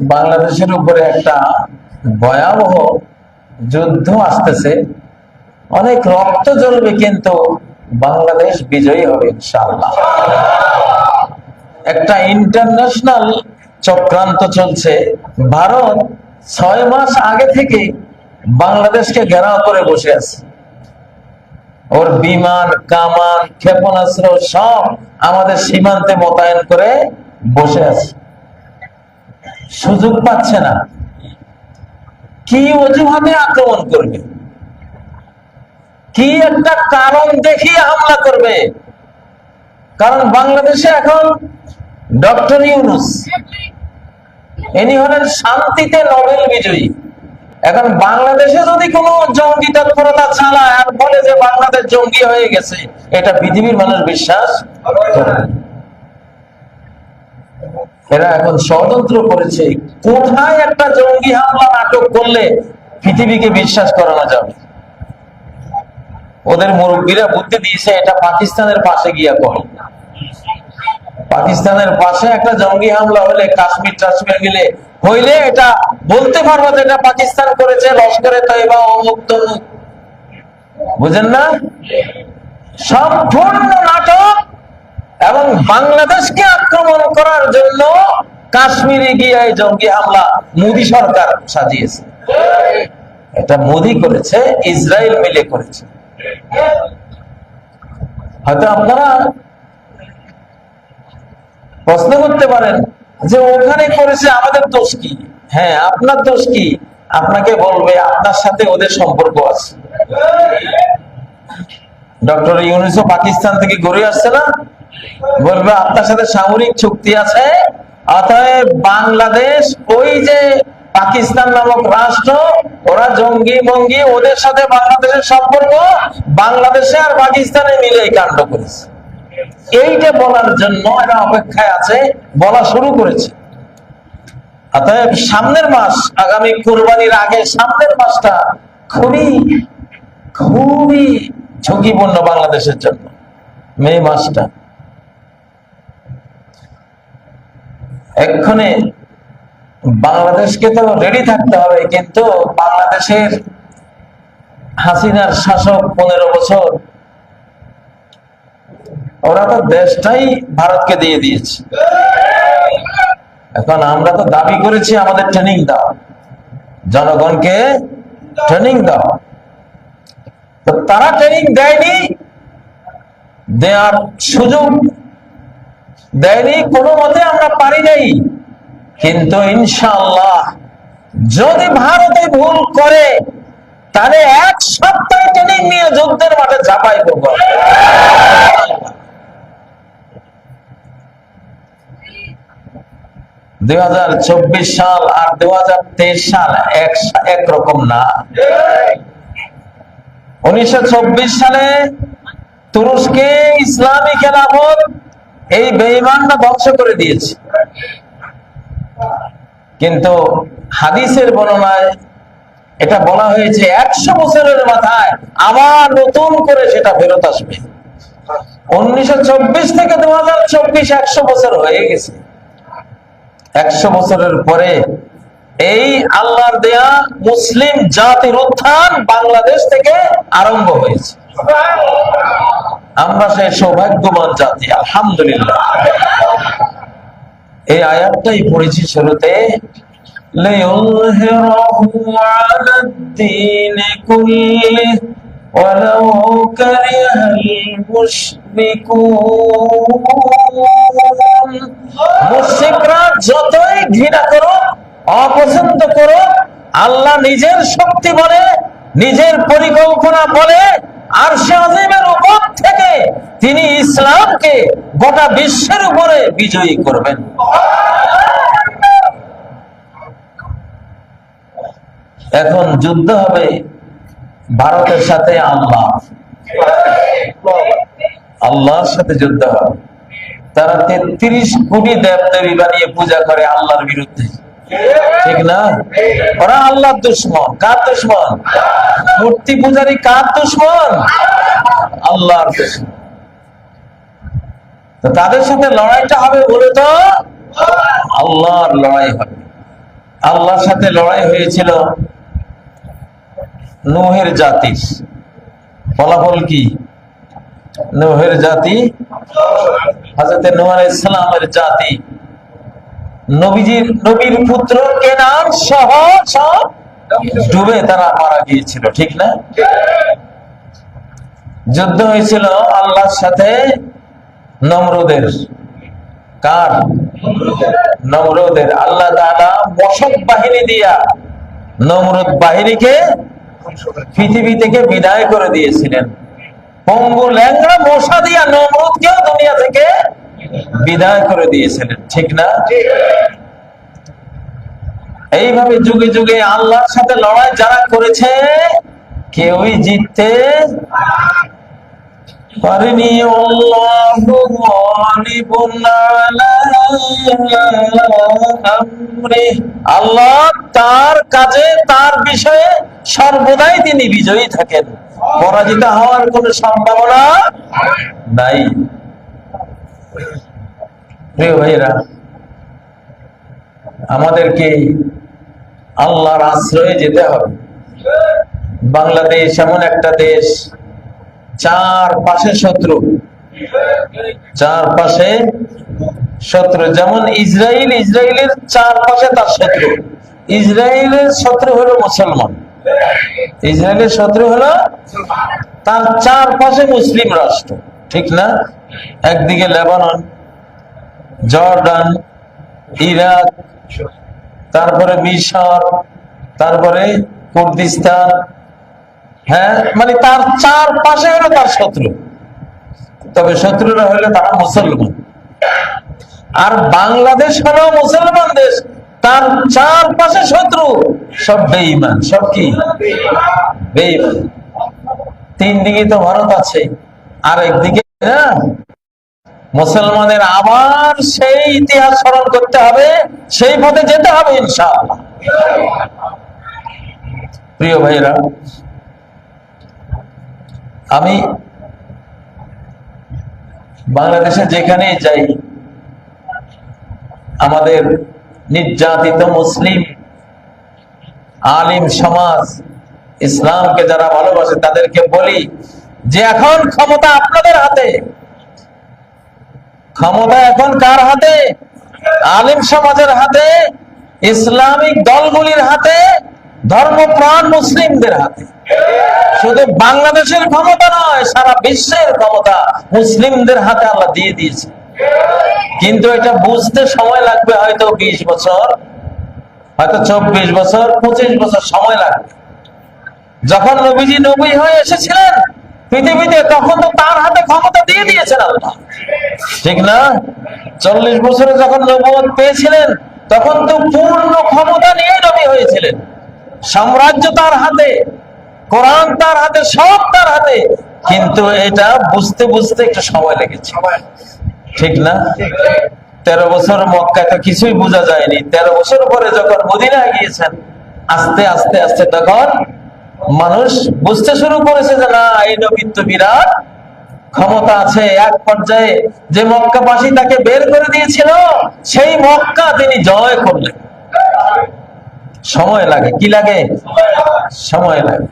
বাংলাদেশের উপরে একটা ভয়াবহ যুদ্ধ আসতেছে। অনেক রক্ত জ্বলবে কিন্তু বাংলাদেশ বিজয়ী হবে ইনশাআল্লাহ। একটা ইন্টারন্যাশনাল চক্রান্ত চলছে। ভারত ছয় মাস আগে থেকে বাংলাদেশকে ঘেরাও করে বসে আছে। ওর বিমান, কামান, ক্ষেপণাস্ত্র সব আমাদের সীমান্তে মোতায়েন করে বসে আছে। সুযোগ পাচ্ছে না। কি অজুহাতে আক্রমণ করবে? কি একটা কারণ দেখিয়ে হামলা করবে? কারণ বাংলাদেশে এখন ডক্টর ইউনুস, ইনি হলেন শান্তিতে নোবেল বিজয়ী। এখন বাংলাদেশে যদি কোনো জঙ্গি তৎপরতা চালায় আর বলে যে বাংলাদেশ জঙ্গি হয়ে গেছে, এটা পৃথিবীর মানুষ বিশ্বাস করে। এরা এখন ষড়যন্ত্র করেছে। কোথায় একটা জঙ্গি হামলা নাটক করলে পৃথিবীকে বিশ্বাস করানো যাবে? ওদের মুরব্বীরা বুদ্ধি দিয়েছে, এটা পাকিস্তানের পাশে গিয়া করে। পাকিস্তানের পাশে একটা জঙ্গি হামলা হলে, কাশ্মীর টাশ্মীর গেলে, হইলে এটা বলতে পারব যে এটা পাকিস্তান করেছে, লস্করে তৈবা অমুক তমুক। বুঝেন না? সম্পূর্ণ নাটক এবং বাংলাদেশকে আক্রমণ করার জন্য কাশ্মীরে গিয়ে এই জঙ্গি হামলা মোদী সরকার সাজিয়েছে। এটা মোদী করেছে, ইসরায়েল মিলে করেছে। হয়তো আপনারা প্রশ্ন করতে পারেন যে ওখানে করেছে আমাদের দোষ কি? হ্যাঁ আপনার দোষ কি? আপনাকে বলবে, আপনার সাথে ওদের সম্পর্ক আছে। ডক্টর ইউনিসও পাকিস্তান থেকে ঘুরে আসছে না? বলবে, আপনার সাথে সামরিক চুক্তি আছে, অতএব বাংলাদেশ, ওই যে পাকিস্তান নামক রাষ্ট্র, ওরা জঙ্গি মঙ্গি, ওদের সাথে বাংলাদেশের সম্পর্ক, বাংলাদেশে আর পাকিস্তানে মিলে কাণ্ড করেছে। এইটা বলার জন্য এরা অপেক্ষায় আছে, বলা শুরু করেছে। অতএব সামনের মাস, আগামী কোরবানির আগে সামনের মাসটা খুবই খুবই ঝুঁকিপূর্ণ বাংলাদেশের জন্য, মে মাসটা। এক্ষণে বাংলাদেশকে তো রেডি থাকতে হবে, কিন্তু বাংলাদেশের হাসিনার শাসক পনেরো বছর, ওরা তো দেশটাই ভারতকে দিয়ে দিয়েছে। এখন আমরা তো দাবি করেছি আমাদের ট্রেনিং দাও। জনগণকে ট্রেনিং দাও। তো তারা ট্রেনিং দেয়নি, দেওয়ার সুযোগ দেয়নি, কোনো মতে আমরা পারি নাই। কিন্তু ইনশাআল্লাহ, যদি ভারতে ভুল করে, তাহলে এক সপ্তাহ ট্রেনিং নিয়ে যুদ্ধের মাঠে চাপাই করব দুই হাজার চব্বিশ সাল আর দু হাজার তেইশ সাল এক একরকম না। উনিশশো চব্বিশ সালে তুরস্কে ইসলামী খেলাফত এই বেঈমানরা ধ্বংস করে দিয়েছে। কিন্তু হাদিসের বর্ণনায় এটা বলা হয়েছে, একশো বছরের মাথায় আবার নতুন করে সেটা ফেরত আসবে। উনিশশো চব্বিশ থেকে দু হাজার চব্বিশ একশো বছর হয়ে গেছে। একশো বছরের পরে এই আল্লাহর দেয়া মুসলিম জাতির উত্থান বাংলাদেশ থেকে আরম্ভ হয়েছে। আমরা সেই সৌভাগ্যবান জাতি, আলহামদুলিল্লাহ। এই আয়াতটাই পড়েছি শুরুতে যতই ঘৃণা করো অপছন্দ করো আল্লাহ নিজের শক্তি বলে, নিজের পরিকল্পনা বলে থেকে তিনি ইসলামকে গোটা বিশ্বের উপরে বিজয়ী করবেন। এখন যুদ্ধ হবে ভারতের সাথে আল্লাহ আল্লাহর সাথে যুদ্ধ হবে। তারা তেত্রিশ কোটি দেব দেবী বানিয়ে পূজা করে আল্লাহর বিরুদ্ধে। ঠিক না? ওরা আল্লাহর দুশ্মন। কার দুশ্মন? মূর্তি পূজারী কার দুশ্মন? আল্লাহর দুশ্মন। তাদের সাথে লড়াইটা হবে বলে তো আল্লাহর লড়াই হবে। আল্লাহর সাথে লড়াই হয়েছিল নুহের জাতির ফলাফল কি? নুহের জাতি হাজরত নূহ আলাইহিস সালামের জাতি। নবীজির, নবীর পুত্র কেনান সহ সব ডুবে তারা মারা গিয়েছিল, ঠিক না? যুদ্ধ হয়েছিল আল্লাহর সাথে নমরুদের। কার? নমরুদের। আল্লাহ তাআলা মশক বাহিনী দিয়া নমরুদ বাহিনীকে পৃথিবী থেকে বিদায় করে দিয়েছিলেন। পঙ্গু ল্যাংড়া মশা দিয়া নমরুদকেও দুনিয়া থেকে বিদায় করে দিয়েছিলেন, ঠিক না? এইভাবে যুগে যুগে আল্লাহর সাথে লড়াই যারা করেছে, কেউই জিততে পারেনি। আল্লাহু তার কাজে, তার বিষয়ে সর্বদাই তিনি বিজয়ী থাকেন। পরাজিত হওয়ার কোন সম্ভাবনা নাই। প্রিয় ভাইরা আমাদেরকে আল্লাহর আশ্রয়ে যেতে হবে। বাংলাদেশ এমন একটা দেশ, চার পাশে শত্রু। চার পাশে শত্রু, যেমন ইসরায়েল ইসরায়েলের চার পাশে তার শত্রু। ইসরায়েলের শত্রু হলো মুসলমান। ইসরায়েলের শত্রু হলো তার চার পাশে মুসলিম রাষ্ট্র। ঠিক না? একদিকে লেবানন, জর্ডান, ইরাক তারপরে মিশর, তারপরে কুর্দিস্তান হ্যাঁ মানে তার চার পাশে হলো তার শত্রু। তবে শত্রুরা হলে তারা মুসলমান। আর বাংলাদেশ হলো মুসলমান দেশ। তার চার পাশে শত্রু সব বেঈমান, সব কি? বেঈমান। তিন দিকে তো ভারত আছে আর একদিকে না? মুসলমানের আবার সেই ইতিহাস স্মরণ করতে হবে, সেই পথে যেতে হবে ইনশাআল্লাহ। প্রিয় ভাইরা আমি বাংলাদেশে যেখানে যাই, আমাদের নির্যাতিত মুসলিম আলিম সমাজ ইসলামকে যারা ভালোবাসে তাদেরকে বলি যে এখন ক্ষমতা আপনাদের হাতে। ক্ষমতা এখন কার হাতে? আলিম সমাজের হাতে, ইসলামিক দলগুলির হাতে, ধর্মপ্রাণ মুসলিমদের হাতে। শুধু বাংলাদেশের ক্ষমতা নয়, সারা বিশ্বের ক্ষমতা মুসলিমদের হাতে আল্লাহ দিয়ে দিয়েছে। কিন্তু এটা বুঝতে সময় লাগবে হয়তো বিশ বছর, হয়তো চব্বিশ বছর, পঁচিশ বছর সময় লাগবে। যখন নবীজি নবী হয়ে এসেছিলেন পৃথিবীতে তখন তো তার হাতে ক্ষমতা দিয়ে দিয়েছেন আল্লাহ ঠিক না? চল্লিশ বছরে যখন নবুয়ত পেয়েছিলেন, তখন তো পূর্ণ ক্ষমতা নিয়ে নবী হয়েছিলেন। সাম্রাজ্য তার হাতে, কোরআন তার হাতে, সব তার হাতে। কিন্তু এটা বুঝতে বুঝতে একটু সময় লেগেছে। ঠিক না? তেরো বছর মক্কায় তো কিছুই বোঝা যায়নি। তেরো বছর পরে যখন মদিনায় গিয়েছেন, আস্তে আস্তে আস্তে তখন মানুষ বুঝতে শুরু করেছে যে না, এই নবীত্ব বিরাট। ক্ষমতা আছে এক পর্যায়ে। যে মক্কাবাসী তাকে বের করে দিয়েছিল, সেই মক্কা তিনি জয় করলেন। সময় লাগে। কি লাগে? সময় লাগে।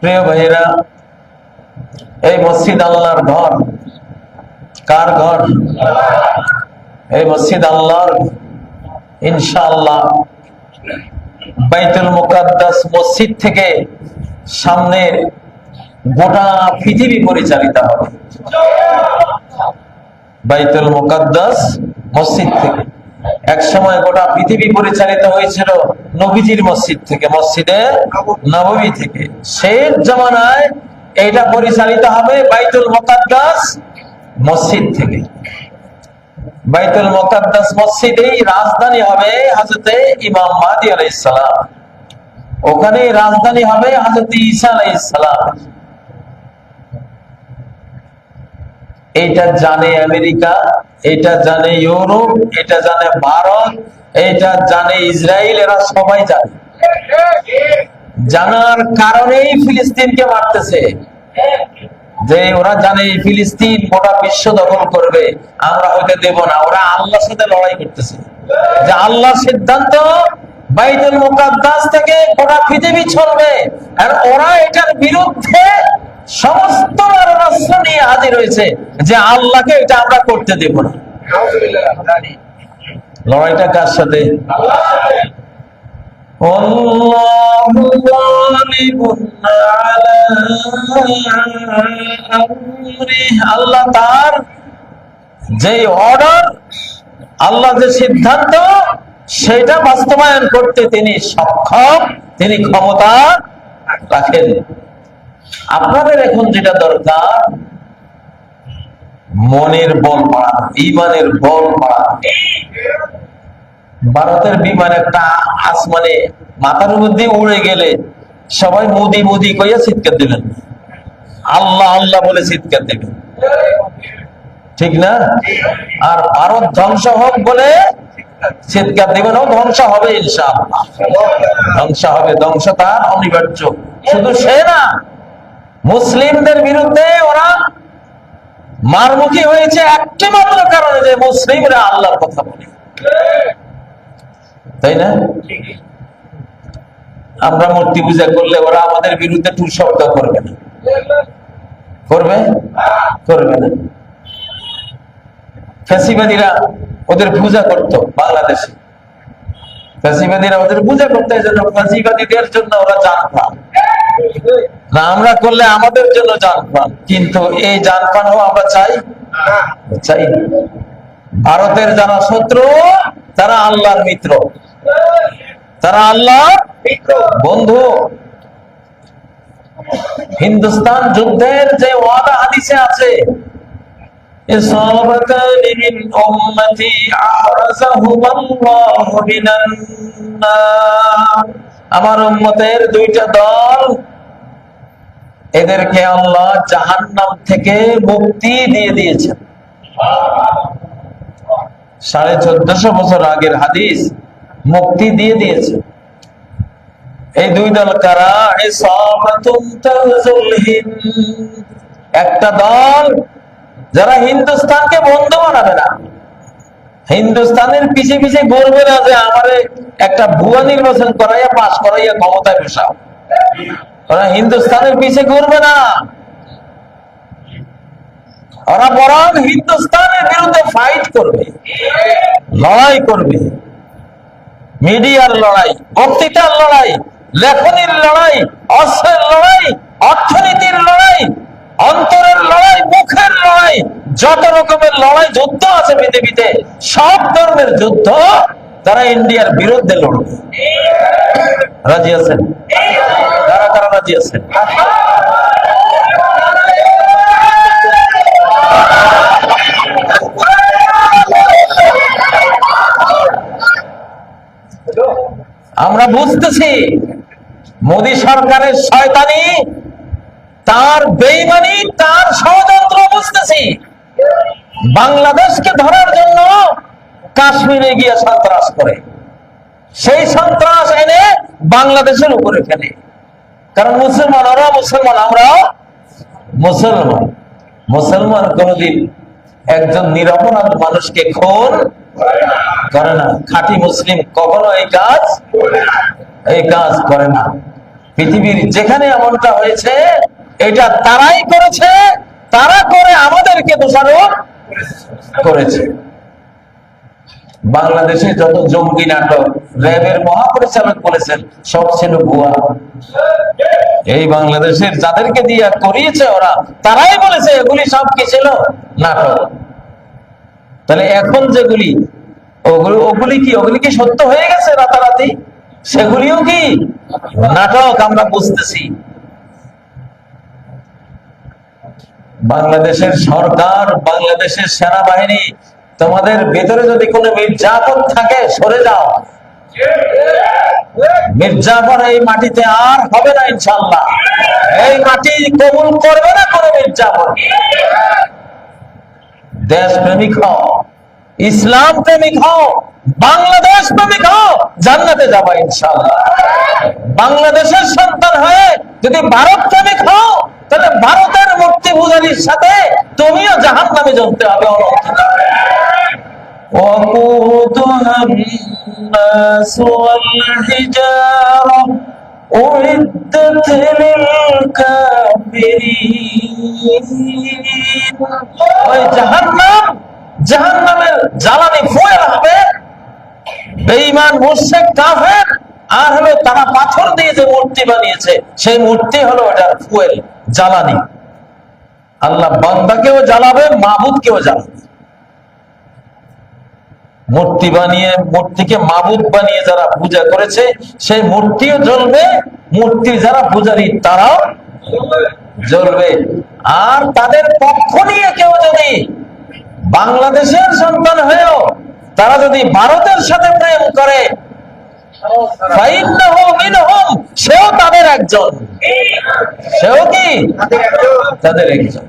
প্রিয় ভাইয়েরা, এই মসজিদ আল্লাহর ঘর। কার ঘর? এই মসজিদ আল্লাহর। ইনশাআল্লাহ। বাইতুল মুকাদ্দাস মসজিদ থেকে সামনের গোটা পৃথিবী পরিচালিত হবে। বাইতুল মুকাদ্দাস মসজিদ থেকে। এক সময় গোটা পৃথিবী পরিচালিত হয়েছিল নবীজির মসজিদ থেকে, মসজিদে নবমী থেকে। শেষ জামানায় এটা পরিচালিত হবে বাইতুল মুকাদ্দাস মসজিদ থেকে। বাইতুল মুকাদ্দাস মসজিদেই রাজধানী হবে হাজরতে ইমাম মাহদি আলাইহিস সালাম। ওখানে রাজধানী হবে হাজরত ঈসা আলাইহিস সালাম। এটা জানে আমেরিকা, এটা জানে ইউরোপ, এটা জানে ভারত, এটা জানে ইসরায়েল, এরা সবাই জানে। জানার কারণেই ফিলিস্তিনকে মারতেছে। যে ওরা জানে ফিলিস্তিন গোটা বিশ্ব দখল করবে আমরা হইতে দেব না। ওরা আল্লাহর সাথে লড়াই করতেছে। যে আল্লাহর সিদ্ধান্ত বাইতুল মুকাদ্দাস থেকে গোটা পৃথিবী চলবে আর ওরা এটার বিরুদ্ধে সমস্ত রাষ্ট্র নিয়ে হাজির হয়েছে যে আল্লাহকে এটা আমরা করতে দেব না। লড়াইটা কার সাথে? والله غالب على أمره আল্লাহ তার যে অর্ডার আল্লাহ যে সিদ্ধান্ত সেটা বাস্তবায়ন করতে তিনি সক্ষম তিনি ক্ষমতা রাখেন আপনাদের এখন যেটা দরকার মনের বল বাড়ানো ইমানের বল বাড়ানো ভারতের বিমান একটা আসমানে মাথার মধ্যে উড়ে গেলে সবাই মুদি মুদি কইয়া চিৎকার দিলেন। আল্লাহ আল্লাহ বলে চিৎকার দিবেন ঠিক না? আর ভারত ধ্বংস হোক বলে চিৎকার দিবেন ও ধ্বংস হবে ইনশাআল্লাহ। ধ্বংস হবে, ধ্বংস তার অনিবার্য। শুধু সে না, মুসলিমদের বিরুদ্ধে ওরা মারমুখী হয়েছে একটি মাত্র কারণে যে মুসলিমরা আল্লাহর কথা বলে। তাই না? আমরা মূর্তি পূজা করলে ওরা আমাদের বিরুদ্ধে টু শব্দ করবে না। করবে? করবে না। ফ্যাসিবাদীরা ওদের পূজা করত বাংলাদেশে। ফ্যাসিবাদীরা ওদের পূজা করতে জন্য ফ্যাসিবাদীদের জন্য ওরা জান পান না আমরা করলে আমাদের জন্য জান পান কিন্তু এই জান পানও আমরা চাই? চাই। ভারতের যারা শত্রু তারা আল্লাহর মিত্র। তারা আল্লাহ বন্ধু। হিন্দুস্তান যুদ্ধের যে ওয়াদা হাদিসে আছে আমার উন্মতের দুইটা দল, এদেরকে আল্লাহ জাহান নাম থেকে মুক্তি দিয়ে দিয়েছেন। সাড়ে চোদ্দশো বছর আগের হাদিস মুক্তি দিয়ে দিয়েছে। এই দুই দল কারা? একটা দল যারা হিন্দুস্তানকে বন্ধু বানাবে না। হিন্দুস্তানের পিছে পিছে বলবে না যে, আমারে একটা ভুয়া নির্বাচন করাইয়া, পাশ করাইয়া ক্ষমতায় বসাও। ওরা হিন্দুস্তানের পিছে ঘুরবে না। ওরা বরং হিন্দুস্তানের বিরুদ্ধে ফাইট করবে, লড়াই করবে। মিডিয়ার লড়াই, বক্তৃতার লড়াই, লেখনির লড়াই অস্ত্রের লড়াই, অর্থনীতির লড়াই, অন্তরের লড়াই, মুখের লড়াই, যত রকমের লড়াই যুদ্ধ আছে পৃথিবীতে, সব ধর্মের যুদ্ধ তারা ইন্ডিয়ার বিরুদ্ধে লড়বে। রাজি আছেন? কারা তারা রাজি আছেন? আমরা বুঝতেছি, মোদী সরকারের শয়তানি, তার বেইমানি, তার ষড়যন্ত্র বুঝতেছি। বাংলাদেশকে ধরার জন্য কাশ্মীরে গিয়ে সন্ত্রাস করে। সেই সন্ত্রাস এনে বাংলাদেশের উপরে ফেলে। কারণ মুসলমান ওরা মুসলমান আমরা মুসলমান। মুসলমান কোনদিন একজন নিরপরাধ মানুষকে খুন করে না। খাঁটি মুসলিম কখনো এই কাজ এই কাজ করে না। পৃথিবীর যেখানে এমনটা হয়েছে, এটা তারাই করেছে, তারা করে আমাদেরকে দোষারোপ করেছে। বাংলাদেশে যত জঙ্গি নাটক, র্যাবের মহাপরিচালক বলেছেন, সব ছিল ভুয়া। এই বাংলাদেশের যাদেরকে দিয়ে করিয়েছে ওরা, তারাই বলেছে, এগুলি সব কি ছিল? নাটক। তাহলে এখন যেগুলি, ওগুলি ওগুলি কি ওগুলি কি সত্য হয়ে গেছে রাতারাতি? সেগুলিও কি নাটক আমরা বুঝতেছি। বাংলাদেশের সরকার, বাংলাদেশের সেনাবাহিনী, তোমাদের ভেতরে যদি কোনো মির্জাফর থাকে, সরে যাও। মির্জাফর এই মাটিতে আর হবে না ইনশাল্লাহ এই মাটি কবুল করবে না কোনো মির্জাফর দেশ প্রেমিক হও ইসলাম প্রেমিক হও বাংলাদেশ প্রেমিক হও জান্নাতে যাবা ইনশাআল্লাহ বাংলাদেশের সন্তান হয়ে যদি ভারত প্রেমিক হও তাহলে ভারতের মূর্তি পূজারীর সাথে তুমিও জাহান নামে জ্বলতে হবে অনন্তকাল। وقودها الناس والحجارة أعدت للكافرين ওই জাহান্নাম, জাহান্নামের জ্বালানি ফুয়েল হবে। বেঈমান কাফের, আর হলো তারা পাথর দিয়ে যে মূর্তি বানিয়েছে, সেই মূর্তি হলো ফুয়েল, জ্বালানি। আল্লাহ বান্দাকেও জ্বালাবে, মাবুদকেও জ্বালাবে। মূর্তি বানিয়ে, মূর্তিকে মাবুদ বানিয়ে যারা পূজা করেছে, সেই মূর্তিও জ্বলবে মূর্তি যারা পূজারী তারাও জ্বলবে আর তাদের পক্ষ নিয়ে কেউ যদি বাংলাদেশের সন্তান হয়েও তারা যদি ভারতের সাথে প্রেম করে সেও তাদের একজন। সেও কি? তাদের একজন।